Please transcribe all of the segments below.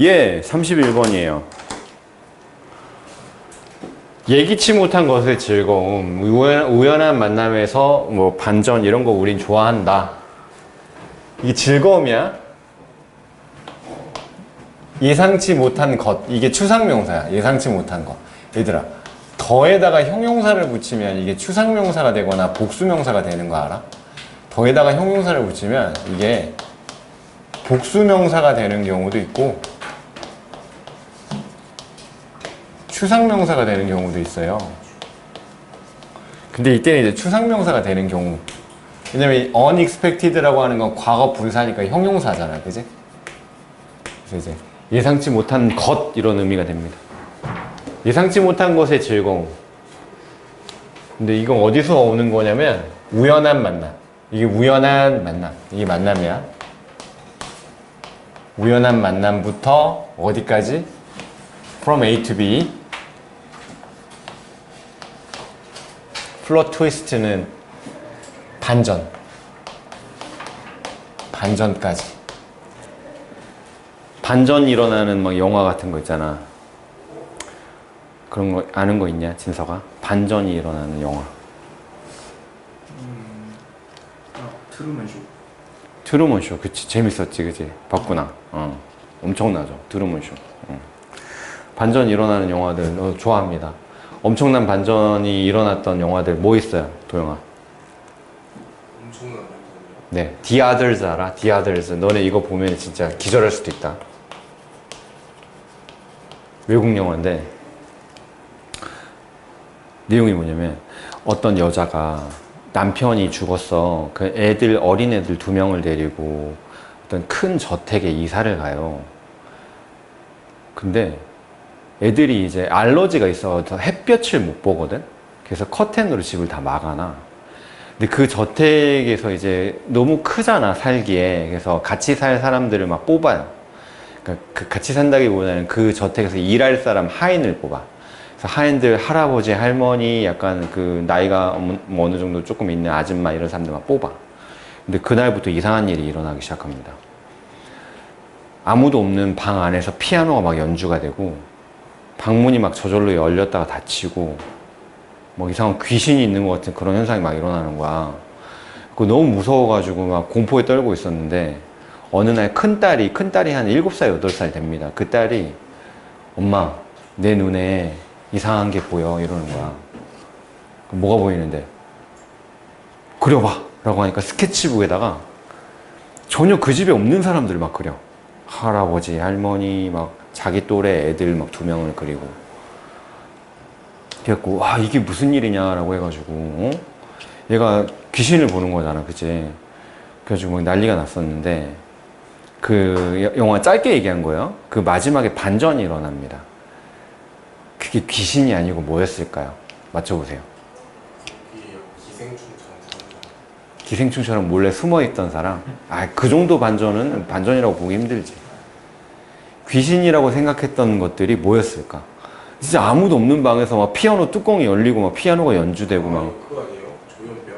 예, 31번이에요. 예기치 못한 것의 즐거움, 우연, 우연 한 만남에서 뭐 반전 이런 거 우린 좋아한다. 이게 즐거움이야? 예상치 못한 것. 이게 추상명사야. 예상치 못한 것. 얘들아, 더에다가 형용사를 붙이면 이게 추상명사가 되거나 복수명사가 되는 거 알아? 더에다가 형용사를 붙이면 이게 복수명사가 되는 경우도 있고 추상명사가 되는 경우도 있어요. 근데 이때는 이제 추상명사가 되는 경우. 왜냐면 이 unexpected라고 하는 건 과거 분사니까 형용사잖아. 그지? 그래서 이제 예상치 못한 것 이런 의미가 됩니다. 예상치 못한 것의 즐거움. 근데 이건 어디서 오는 거냐면 우연한 만남. 이게 우연한 만남. 이게 만남이야. 우연한 만남부터 어디까지? From A to B. 플롯 트위스트는 반전. 반전까지. 반전 일어나는 막 영화 같은 거 있잖아. 그런 거 아는 거 있냐, 진서가? 반전이 일어나는 영화. 아, 트루먼 쇼. 트루먼 쇼, 그치 재밌었지, 그치 봤구나. 어, 엄청나죠, 트루먼 쇼. 어. 반전 일어나는 영화들 어, 좋아합니다. 엄청난 반전이 일어났던 영화들 뭐 있어요, 도영아? 엄청난 거거든요. 네, The Others 알아? The Others. 너네 이거 보면 진짜 기절할 수도 있다. 외국 영화인데 내용이 뭐냐면 어떤 여자가 남편이 죽었어. 그 애들 어린 애들 두 명을 데리고 어떤 큰 저택에 이사를 가요. 근데 애들이 이제 알러지가 있어서 햇볕을 못 보거든. 그래서 커튼으로 집을 다 막아놔. 근데 그 저택에서 이제 너무 크잖아 살기에 그래서 같이 살 사람들을 막 뽑아요. 그러니까 그 같이 산다기보다는 그 저택에서 일할 사람 하인을 뽑아. 그래서 하인들 할아버지 할머니 약간 그 나이가 어느- 뭐 정도 조금 있는 아줌마 이런 사람들만 뽑아. 근데 그날부터 이상한 일이 일어나기 시작합니다. 아무도 없는 방 안에서 피아노가 막 연주가 되고 방문이 막 저절로 열렸다가 닫히고 뭐 이상한 귀신이 있는 것 같은 그런 현상이 막 일어나는 거야. 그 너무 무서워가지고 막 공포에 떨고 있었는데 어느 날 큰 딸이 큰 딸이 한 7살 8살 됩니다. 그 딸이 엄마 내 눈에 이상한 게 보여 이러는 거야. 그럼 뭐가 보이는데 그려봐 라고 하니까 스케치북에다가 전혀 그 집에 없는 사람들을 막 그려. 할아버지 할머니 막 자기 또래 애들 막 두 명을 그리고 그래갖고 와 이게 무슨 일이냐라고 해가지고 어? 얘가 귀신을 보는 거잖아 그치? 그래가지고 막 난리가 났었는데 그 여- 영화 짧게 얘기한 거예요. 그 마지막에 반전이 일어납니다. 그게 귀신이 아니고 뭐였을까요? 맞춰보세요. 기생충처럼 몰래 숨어있던 사람? 아 그 정도 반전은 반전이라고 보기 힘들지 귀신이라고 생각했던 것들이 뭐였을까 진짜 아무도 없는 방에서 막 피아노 뚜껑이 열리고 막 피아노가 연주되고 막 그거 아니에요? 조현병?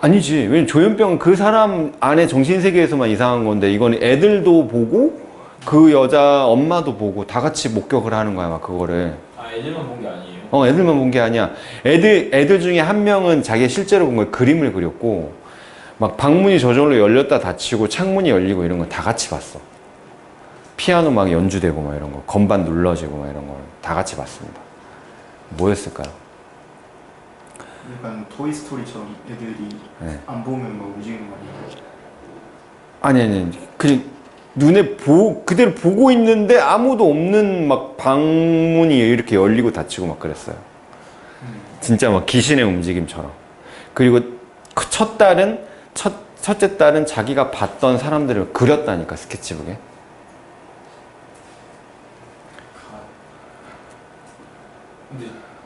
아니지. 왜냐면 조현병은 그 사람 안에 정신세계에서만 이상한 건데, 이건 애들도 보고, 그 여자 엄마도 보고, 다 같이 목격을 하는 거야, 막 그거를. 아 애들만 본 게 아니에요. 어, 애들만 본 게 아니야. 애들, 애들 중에 한 명은 자기가 실제로 본 걸 그림을 그렸고, 막 방문이 저절로 열렸다 닫히고, 창문이 열리고 이런 거 다 같이 봤어. 피아노 막 연주되고 막 이런 거, 건반 눌러지고 막 이런 걸 다 같이 봤습니다. 뭐였을까요? 약간 토이 스토리처럼 애들이 네. 안 보면 막 움직이는 거 아니에요? 아니 아니 그냥 눈에 보 그대로 보고 있는데 아무도 없는 막 방문이 이렇게 열리고 닫히고 막 그랬어요. 진짜 막 귀신의 움직임처럼. 그리고 그첫 딸은 첫 첫째 딸은 자기가 봤던 사람들을 그렸다니까 스케치북에.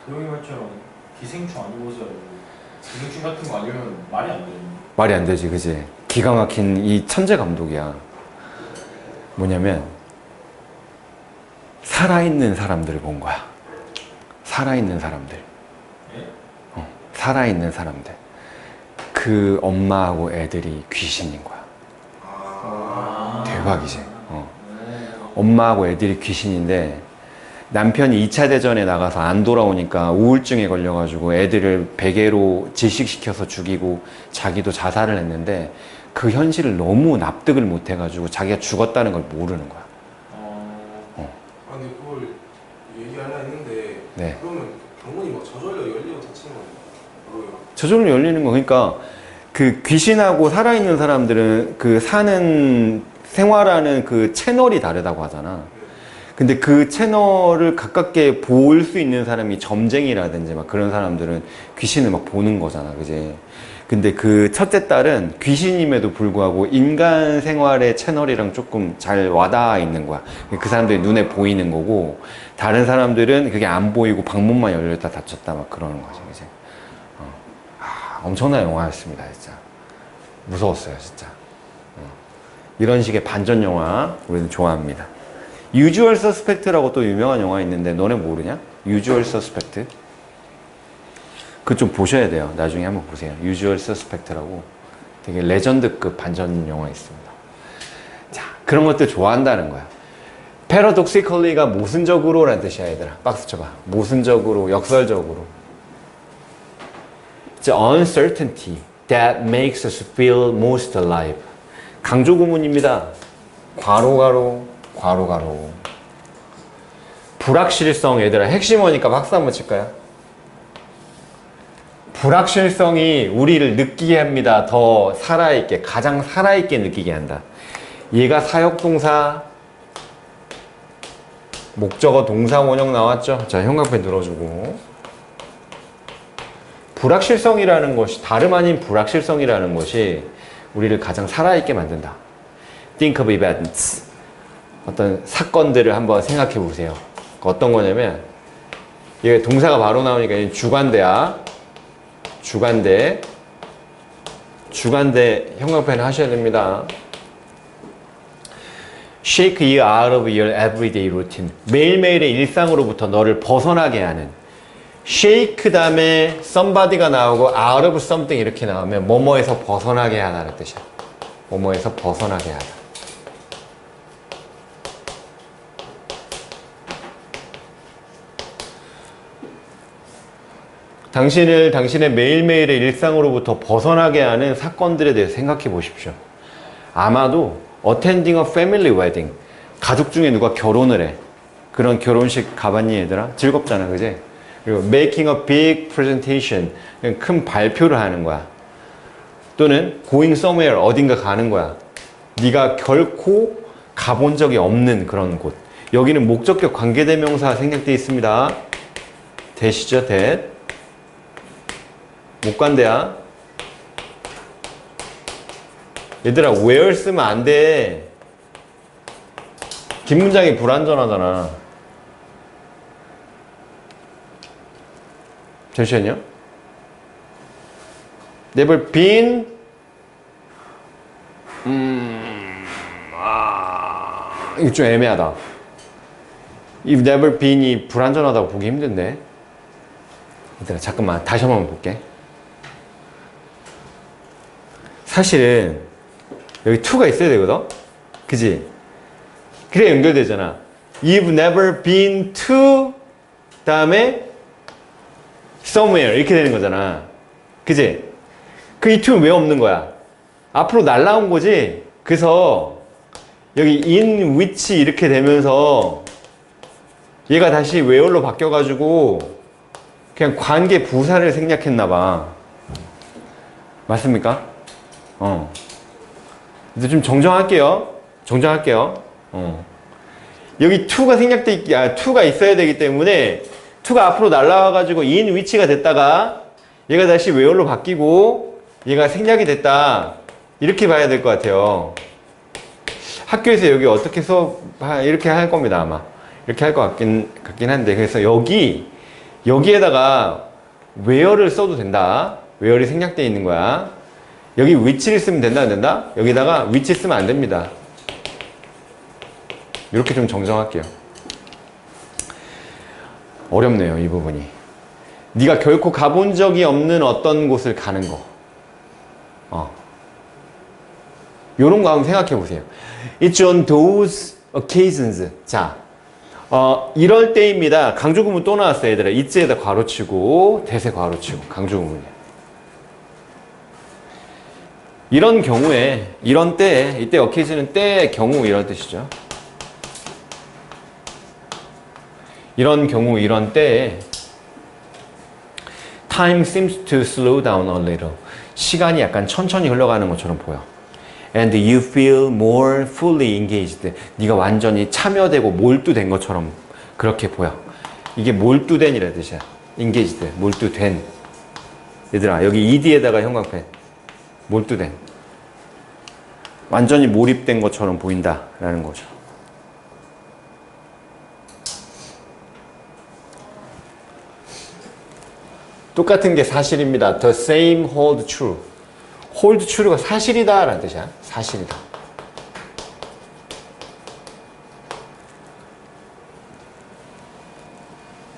도영이 말처럼 기생충 아니고서 기생충 같은 거 아니면 말이 안 돼요. 말이 안 되지, 그지? 기가 막힌 이 천재 감독이야. 뭐냐면, 살아있는 사람들을 본 거야. 살아있는 사람들. 예? 어, 살아있는 사람들. 그 엄마하고 애들이 귀신인 거야. 아, 대박이지. 어. 엄마하고 애들이 귀신인데 남편이 2차 대전에 나가서 안 돌아오니까 우울증에 걸려가지고 애들을 베개로 질식시켜서 죽이고 자기도 자살을 했는데 그 현실을 너무 납득을 못 해가지고 자기가 죽었다는 걸 모르는 거야. 어... 아 근데 그걸 얘기하려 했는데 네. 그러면 병문이 막 저절로 열리고 닫히는 거예요. 저절로 열리는 거. 그러니까 그 귀신하고 살아있는 사람들은 그 사는 생활하는 그 채널이 다르다고 하잖아. 근데 그 채널을 가깝게 볼 수 있는 사람이 점쟁이라든지 막 그런 사람들은 귀신을 막 보는 거잖아. 그지? 근데 그 첫째 딸은 귀신임에도 불구하고 인간 생활의 채널이랑 조금 잘 와닿아 있는 거야. 그 사람들이 눈에 보이는 거고, 다른 사람들은 그게 안 보이고 방문만 열렸다 닫혔다 막 그러는 거지. 그지? 어. 아, 엄청난 영화였습니다, 진짜. 무서웠어요, 진짜. 어. 이런 식의 반전 영화 우리는 좋아합니다. 유주얼 서스펙트라고 또 유명한 영화 있는데 너네 모르냐? 유주얼 서스펙트? 그거 좀 보셔야 돼요. 나중에 한번 보세요. 유주얼 서스펙트라고 되게 레전드급 반전 영화 있습니다. 자, 그런 것들 좋아한다는 거야. 패러독시컬리가 모순적으로 라는 뜻이야, 얘들아. 박수 쳐봐. 모순적으로, 역설적으로. It's uncertainty that makes us feel most alive. 강조 구문입니다. 괄호괄호, 괄호 괄호. 불확실성, 얘들아. 핵심어니까 박수 한번 칠까요? 불확실성이 우리를 느끼게 합니다. 더 살아있게, 가장 살아있게 느끼게 한다. 얘가 사역동사, 목적어 동사 원형 나왔죠? 자, 형광펜 들어주고. 불확실성이라는 것이, 다름 아닌 불확실성이라는 것이 우리를 가장 살아있게 만든다. Think of events. 어떤 사건들을 한번 생각해 보세요. 어떤 거냐면, 이게 동사가 바로 나오니까 주관대야. 주관대. 주관대 형광펜 하셔야 됩니다. Shake you out of your everyday routine. 매일매일의 일상으로부터 너를 벗어나게 하는. shake 다음에 somebody가 나오고 out of something 이렇게 나오면 뭐뭐에서 벗어나게 하다는 뜻이야. 뭐뭐에서 벗어나게 하다. 당신을 당신의 매일매일의 일상으로부터 벗어나게 하는 사건들에 대해 생각해 보십시오. 아마도 attending a family wedding 가족 중에 누가 결혼을 해 그런 결혼식 가봤니 얘들아? 즐겁잖아 그지? 그리고 making a big presentation 큰 발표를 하는 거야 또는 going somewhere 어딘가 가는 거야 네가 결코 가본 적이 없는 그런 곳 여기는 목적격 관계대명사 생략되어 있습니다 되시죠? 대 못 간대야 얘들아 where 쓰면 안 돼. 뒷문장이 불완전하잖아. 잠시만요. never been 음, 아, 이거 좀 애매하다. if never been이 불완전하다고 보기 힘든데. 얘들아 잠깐만 다시 한번 볼게. 사실은 여기 to가 있어야 되거든? 그지? 그래 연결되잖아. You've never been to 다음에 somewhere 이렇게 되는 거잖아. 그지? 그이 to는 왜 없는 거야? 앞으로 날라온 거지? 그래서 여기 in which 이렇게 되면서 얘가 다시 where로 바뀌어가지고 그냥 관계 부사를 생략했나 봐. 맞습니까? 어. 이제 좀 정정할게요. 정정할게요. 어. 여기 to가 생략돼 있, 아, to가 있어야 되기 때문에 to가 앞으로 날라와가지고 in 위치가 됐다가 얘가 다시 where로 바뀌고 얘가 생략이 됐다. 이렇게 봐야 될 것 같아요. 학교에서 여기 어떻게 수업, 하- 이렇게 할 겁니다, 아마. 이렇게 할 것 같긴, 같긴 한데. 그래서 여기, 여기에다가 where를 써도 된다. where이 생략되어 있는 거야. 여기 위치를 쓰면 된다 안 된다? 여기다가 위치 쓰면 안 됩니다. 이렇게 좀 정정할게요. 어렵네요, 이 부분이. 네가 결코 가본 적이 없는 어떤 곳을 가는 거. 어. 요런 거 한번 생각해 보세요. It's on those occasions. 자, 어, 이럴 때입니다. 강조구문 또 나왔어요, 얘들아. 이츠에다 괄호치고, 대세 괄호치고, 강조구문이야. 이런 경우에, 이런 때에, 이때 occasion은 때의 경우 이런 뜻이죠. 이런 경우, 이런 때에 time seems to slow down a little. 시간이 약간 천천히 흘러가는 것처럼 보여. And you feel more fully engaged. 네가 완전히 참여되고 몰두된 것처럼 그렇게 보여. 이게 몰두된 이라 뜻이야. engaged, 몰두된. 얘들아, 여기 ed에다가 형광펜. 몰두된. 완전히 몰입된 것처럼 보인다라는 거죠. 똑같은 게 사실입니다. The same hold true. hold true가 사실이다 라는 뜻이야. 사실이다.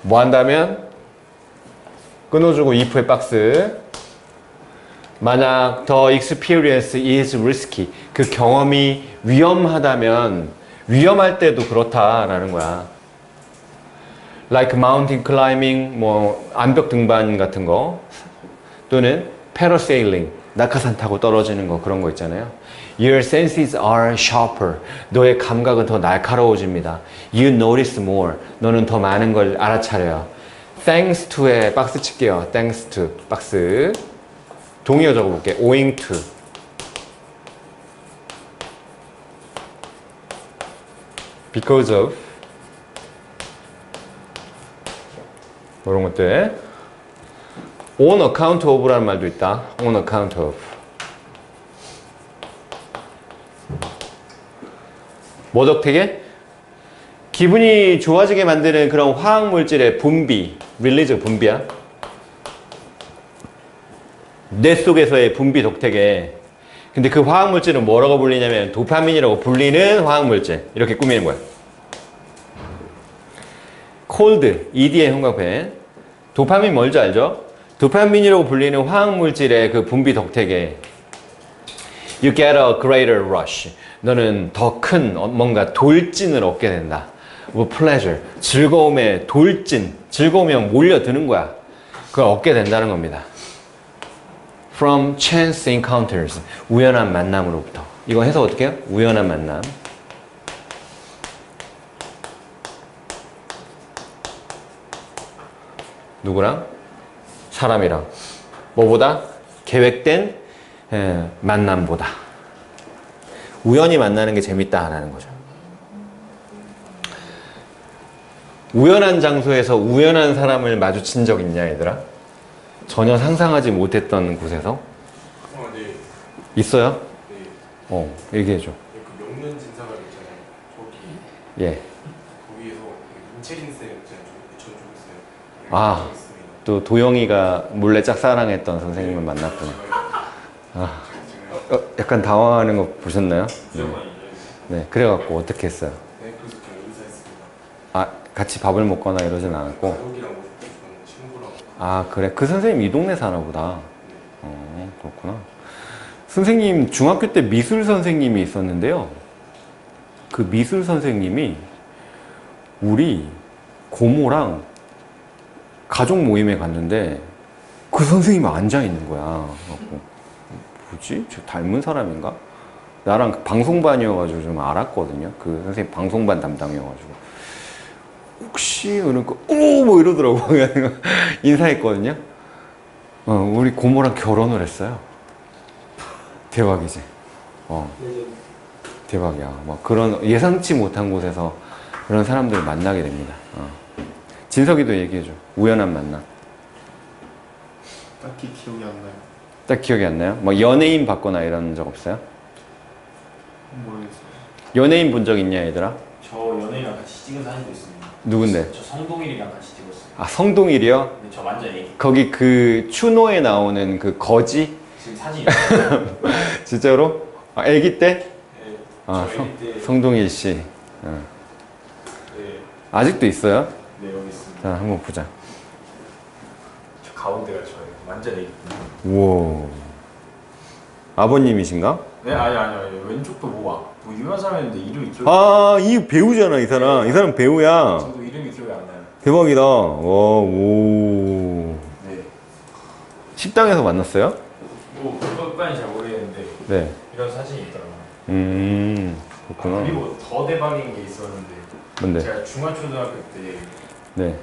뭐 한다면 끊어주고 if의 박스 만약 the experience is risky 그 경험이 위험하다면 위험할 때도 그렇다라는 거야. like mountain climbing, 뭐 암벽 등반 같은 거 또는 parasailing, 낙하산 타고 떨어지는 거 그런 거 있잖아요. Your senses are sharper. 너의 감각은 더 날카로워집니다. You notice more. 너는 더 많은 걸 알아차려요. Thanks to에 박스 칠게요. Thanks to 박스. 동의어 적어볼게. Owing to. Because of. 이런 것들. On account of라는 말도 있다. On account of. 모덕택에 기분이 좋아지게 만드는 그런 화학 물질의 분비, 릴리즈 분비야. 뇌 속에서의 분비 독택에. 근데 그 화학 물질은 뭐라고 불리냐면 도파민이라고 불리는 화학 물질. 이렇게 꾸미는 거야. 콜드, ED의 형광펜. 도파민 뭔지 알죠? 도파민이라고 불리는 화학 물질의 그 분비 덕택에 you get a greater rush. 너는 더 큰 뭔가 돌진을 얻게 된다. 뭐 pleasure, 즐거움의 돌진, 막 몰려드는 거야. 그걸 얻게 된다는 겁니다. From chance encounters, 우연한 만남으로부터. 이거 해서 어떻게 해요? 우연한 만남. 누구랑? 사람이랑. 뭐보다? 계획된 에, 만남보다. 우연히 만나는 게 재밌다라는 거죠. 우연한 장소에서 우연한 사람을 마주친 적 있냐, 얘들아? 전혀 상상하지 못했던 곳에서? 어, 네. 있어요? 네. 어, 얘기해줘. 그 명륜 진사관 있잖아요. 저기 예. 거기에서 그 임채린 쌤 있잖아요. 쪽에 쌤. 아. 또 도영이가 몰래 짝사랑했던 선생님을 만났구나. 아, 어, 약간 당황하는 거 보셨나요? 네. 네, 그래갖고 어떻게 했어요? 네, 그래서 인사했습니다. 아, 같이 밥을 먹거나 이러진 않았고. 아, 그래. 그 선생님 이 동네 사나 보다. 어, 그렇구나. 선생님, 중학교 때 미술 선생님이 있었는데요. 그 미술 선생님이 우리 고모랑 가족 모임에 갔는데 그 선생님이 앉아 있는 거야. 그래갖고 뭐지? 저 닮은 사람인가? 나랑 그 방송반이어가지고 좀 알았거든요. 그 선생님 방송반 담당이어가지고. 혹시 그러니까 오뭐 이러더라고 인사했거든요. 어, 우리 고모랑 결혼을 했어요. 대박이지. 어, 대박이야. 막 그런 예상치 못한 곳에서 그런 사람들을 만나게 됩니다. 어. 진석이도 얘기해줘. 우연한 만남. 딱히 기억이 안 나요. 딱 기억이 안 나요? 뭐 연예인 받거나 이런 적 없어요? 모르겠어요. 연예인 본 적 있냐 얘들아? 저 연예인이랑 같이 찍은 사진도 있습니다. 누군데? 저 성동일이랑 같이 찍었어요. 아 성동일이요? 근데 저 완전 애기. 거기 그 추노에 나오는 그 거지? 지금 사진. 진짜로? 아, 애기 때? 네, 아, 저 애기 때. 성동일 씨. 어. 네, 아직도 있어요? 네 여기 있습니다. 자, 한번 보자. 저 가운데가 저예요. 완전 애기. 우와. 아버님이신가? 네 아니 아니 아니 왼쪽도 모아. 뭐 유명한 사람인데 이름이 기억. 아, 이 배우잖아, 이 사람. 이 사람 배우야. 저도 이름이 기억이 안 나요. 대박이다. 와, 오. 네. 식당에서 만났어요? 뭐 그것까지 잘 모르겠는데 네. 이런 사진이 있더라고요. 음, 아, 그렇구나. 그리고 더 대박인 게 있었는데 뭔데? 제가 중학초등학교 때 네,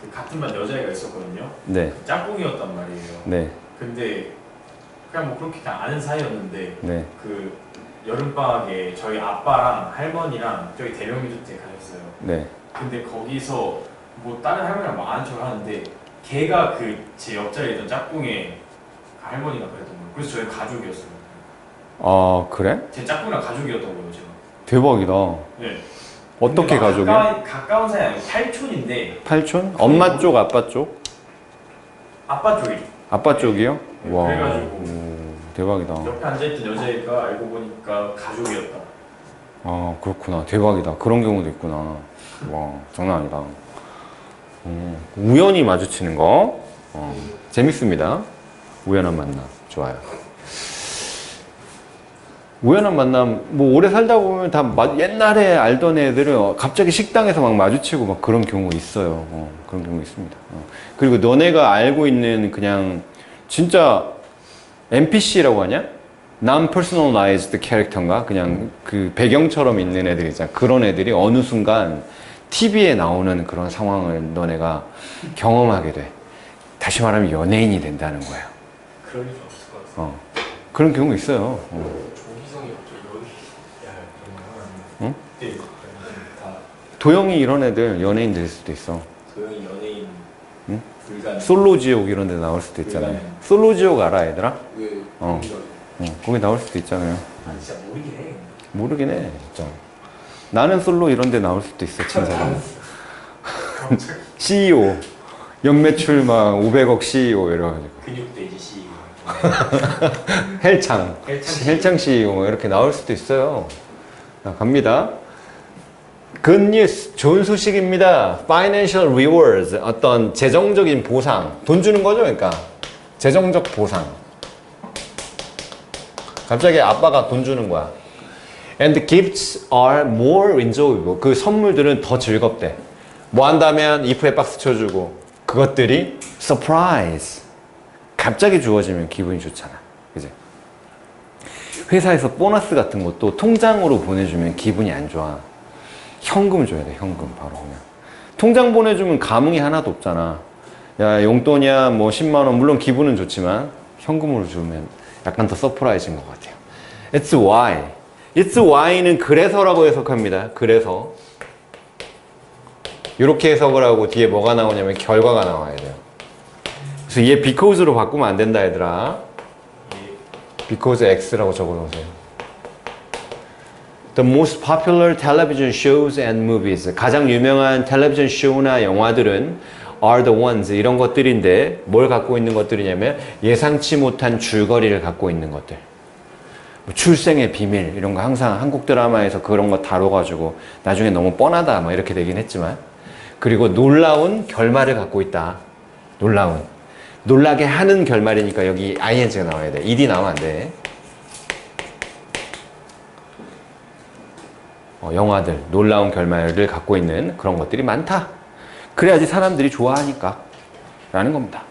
그 같은 반 여자애가 있었거든요. 네, 짝꿍이었단 말이에요. 네, 근데 그냥 뭐 그렇게 그냥 아는 사이였는데 네. 그 여름방학에 저희 아빠랑 할머니랑 저기 대령민주택 가셨어요. 네. 근데 거기서 뭐 다른 할머니랑 뭐 아는 척을 하는데 걔가 그 제 옆자리에 있던 짝꿍의 그 할머니가 그랬던 거예요. 그래서 저희 가족이었어요. 아, 그래? 제 짝꿍이랑 가족이었던 거예요, 제가. 대박이다. 네. 어떻게 근데 막 가족이야? 가까운, 가까운 사이 아니고 팔촌인데 팔촌? 엄마 쪽, 아빠 쪽? 아빠 쪽이 아빠 쪽이요? 와, 그래가지고. 오, 대박이다. 옆에 앉아있던 여자애가 알고 보니까 가족이었다. 아, 그렇구나. 대박이다. 그런 경우도 있구나. 와, 장난 아니다. 음, 우연히 마주치는 거. 어, 재밌습니다. 우연한 만남. 좋아요. 우연한 만남, 뭐, 오래 살다 보면 다 마- 옛날에 알던 애들은 갑자기 식당에서 막 마주치고 막 그런 경우 있어요. 어, 그런 경우 있습니다. 어. 그리고 너네가 알고 있는 그냥 진짜 NPC라고 하냐? Non-personalized 캐릭터인가? 그냥 그 배경처럼 있는 애들 있잖아. 그런 애들이 어느 순간 TV에 나오는 그런 상황을 너네가 경험하게 돼. 다시 말하면 연예인이 된다는 거야. 그럴 일 없을 것 같아. 어. 그런 경우 있어요. 어. 조기성이 하면. 응? 도영이 이런 애들 연예인 될 수도 있어. 도영이 연예인 응? 불가능. 솔로 지옥 이런 데 나올 수도 있잖아요. 불가능. 솔로 지옥 알아, 얘들아? 왜? 어. 어, 거기 나올 수도 있잖아요. 아 진짜 모르긴 해. 모르긴 해, 진짜. 나는 솔로 이런 데 나올 수도 있어, 친사가. CEO. 연매출 막 500억 CEO 이래가지고. 근육돼지 씨. 헬창. 헬창 헬창 CEO 뭐 이렇게 나올 수도 있어요. 자, 갑니다. Good news, 좋은 소식입니다. Financial rewards, 어떤 재정적인 보상, 돈 주는 거죠, 그러니까 재정적 보상. 갑자기 아빠가 돈 주는 거야. And gifts are more enjoyable. 그 선물들은 더 즐겁대. 뭐 한다면 if에 박스 쳐주고 그것들이 surprise. 갑자기 주어지면 기분이 좋잖아. 그지? 회사에서 보너스 같은 것도 통장으로 보내주면 기분이 안 좋아. 현금 줘야 돼, 현금 바로 그냥. 통장 보내주면 감흥이 하나도 없잖아. 야, 용돈이야, 뭐 10만원, 물론 기분은 좋지만 현금으로 주면 약간 더 서프라이즈인 것 같아요. It's why. It's why는 그래서라고 해석합니다. 그래서. 이렇게 해석을 하고 뒤에 뭐가 나오냐면 결과가 나와야 돼요. 그래서 얘 because로 바꾸면 안 된다, 얘들아. because X라고 적어놓으세요. The most popular television shows and movies. 가장 유명한 텔레비전 쇼나 영화들은 are the ones. 이런 것들인데 뭘 갖고 있는 것들이냐면 예상치 못한 줄거리를 갖고 있는 것들. 뭐 출생의 비밀 이런 거 항상 한국 드라마에서 그런 거 다뤄가지고 나중에 너무 뻔하다 막 이렇게 되긴 했지만 그리고 놀라운 결말을 갖고 있다. 놀라운. 놀라게 하는 결말이니까 여기 ing가 나와야 돼. ed 안 돼. 영화들, 놀라운 결말을 갖고 있는 그런 것들이 많다. 그래야지 사람들이 좋아하니까. 라는 겁니다.